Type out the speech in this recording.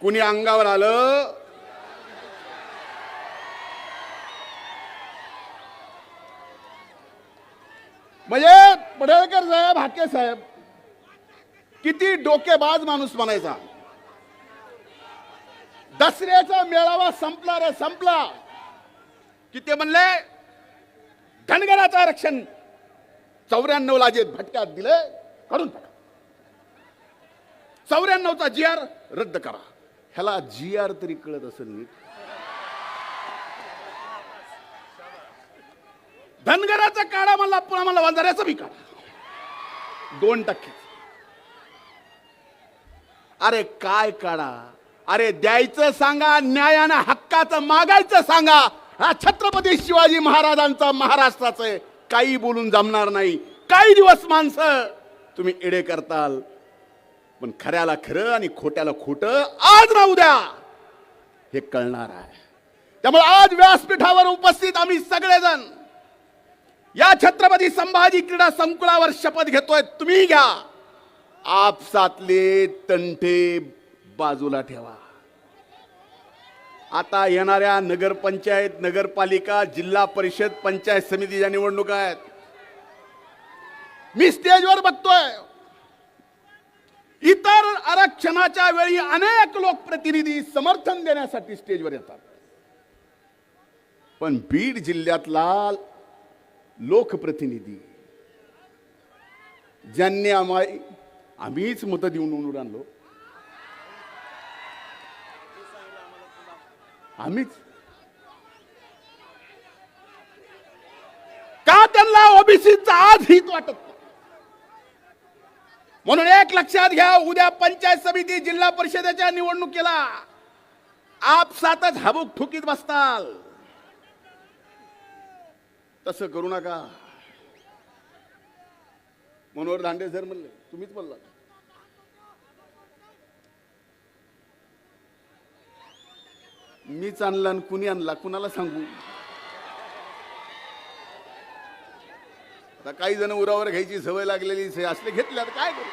कुणी अंगावर आलं? म्हणजे पडळकर साहेब हाके साहेब किती डोकेबाज माणूस म्हणायचा. दसऱ्याचा मेळावा संपला रे संपला. कि ते म्हणले? धनगराचं आरक्षण चौऱ्याण्णव ला जे भटक्यात दिले काढून टाका. चौऱ्याण्णवचा जी आर रद्द करा. ह्याला जी आर तरी कळत असेल नीट. धनगराचा काढा मला पुन्हा मला वंजाऱ्याचा बी काढा. दोन टक्के. अरे काय काढा? अरे द्यायचं सांगा न्यायानं हक्काचं मागायचं सांगा. हा छत्रपती शिवाजी महाराजांचा महाराष्ट्राचं काही बोलून जमणार नाही. काही दिवस माणसं तुम्ही एडे करताल. पण खऱ्याला खरं आणि खोट्याला खोटं आज ना उद्या हे कळणार आहे. त्यामुळे आज व्यासपीठावर उपस्थित आम्ही सगळेजण या छत्रपती संभाजी क्रीडा संकुलावर शपथ घेतोय तुम्ही घ्या. आपसातले तंटे बाजूला ठेवा. आता येणाऱ्या नगरपंचायत नगरपालिका जिल्हा परिषद पंचायत समितीच्या निवडणुका आहेत. मी स्टेजवर बघतोय. इतर आरक्षणाच्या वेळी अनेक लोकप्रतिनिधी समर्थन देण्यासाठी स्टेजवर येतात. पण बीड जिल्ह्यातला लोकप्रतिनिधी ज्यांनी आम्हाला आम्हीच मतं देऊन निवडून आणलो. आम्हीच. का त्यांना ओबीसीचा आज हित वाटत? म्हणून एक लक्षात घ्या उद्या पंचायत समिती जिल्हा परिषदेच्या निवडणुकीला आपसातच हबूक ठुकीत बसताल. तसं करू नका. मनोहर दांडे सर म्हणले तुम्हीच म्हणला मीच आणला आणि कुणी आणला कुणाला सांगू? आता काही जण उरावर घ्यायची सवय लागलेली असले घेतल्यात काय करू?